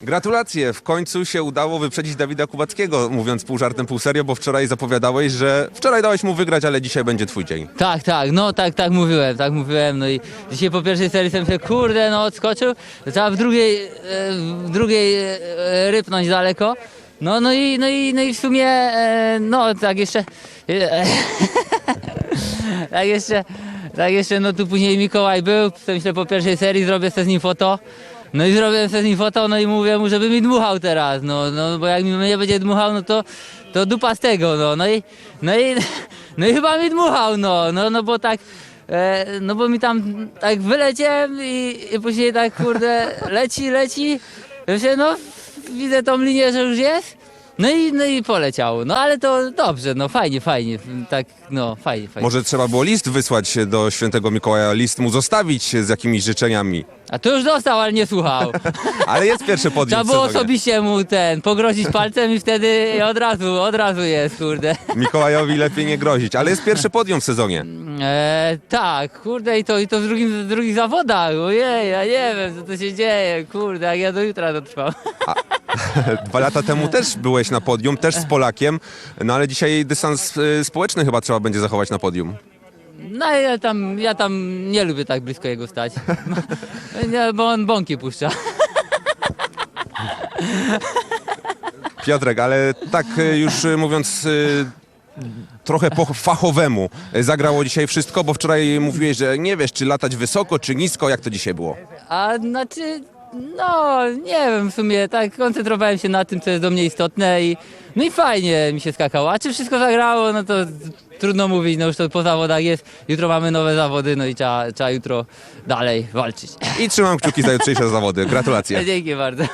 Gratulacje, w końcu się udało wyprzedzić Dawida Kubackiego, mówiąc pół żartem, pół serio, bo wczoraj zapowiadałeś, że wczoraj dałeś mu wygrać, ale dzisiaj będzie twój dzień. Tak, tak, no tak, tak mówiłem, tak mówiłem, no i dzisiaj po pierwszej serii sobie myślę, kurde, no odskoczył, trzeba w drugiej, e, w drugiej e, rypnąć daleko, no, no i, no i, no i w sumie, e, no tak jeszcze, tak jeszcze, tak jeszcze, no tu później Mikołaj był, myślę po pierwszej serii zrobię sobie z nim foto, no i zrobiłem sobie z nim foto, no i mówię mu, żeby mi dmuchał teraz, no, no bo jak mi nie będzie dmuchał, no to, to dupa z tego, no, no i, no i, no i chyba mi dmuchał, no, no, no bo tak, e, no bo mi tam tak wyleciałem i, i później tak, kurde, leci, leci, myślę, no, widzę tą linię, że już jest, no i, no i poleciał, no ale to dobrze, no fajnie, fajnie, tak, no, fajnie, fajnie. Może trzeba było list wysłać do świętego Mikołaja, list mu zostawić z jakimiś życzeniami. A to już dostał, ale nie słuchał. Ale jest pierwszy podium Trzeba było osobiście mu ten, pogrozić palcem i wtedy od razu, od razu jest, kurde. Mikołajowi lepiej nie grozić, ale jest pierwszy podium w sezonie. E, tak, kurde, i to, i to w, drugim, w drugich zawodach. Ojej, ja nie wiem, co to się dzieje, kurde, jak ja do jutra dotrwam. Dwa lata temu też byłeś na podium, też z Polakiem, no ale dzisiaj dystans y, społeczny chyba trzeba będzie zachować na podium. No ja tam, ja tam nie lubię tak blisko jego stać, nie, bo on bąki puszcza. Piotrek, ale tak y, już y, mówiąc y, trochę po fachowemu, y, zagrało dzisiaj wszystko, bo wczoraj mówiłeś, że nie wiesz, czy latać wysoko, czy nisko, jak to dzisiaj było? A znaczy, no nie wiem, w sumie tak koncentrowałem się na tym, co jest do mnie istotne i no i fajnie mi się skakało. A czy wszystko zagrało, no to trudno mówić, no już to po zawodach jest. Jutro mamy nowe zawody, no i trzeba, trzeba jutro dalej walczyć. I trzymam kciuki za jutrzejsze zawody. Gratulacje. Dzięki bardzo.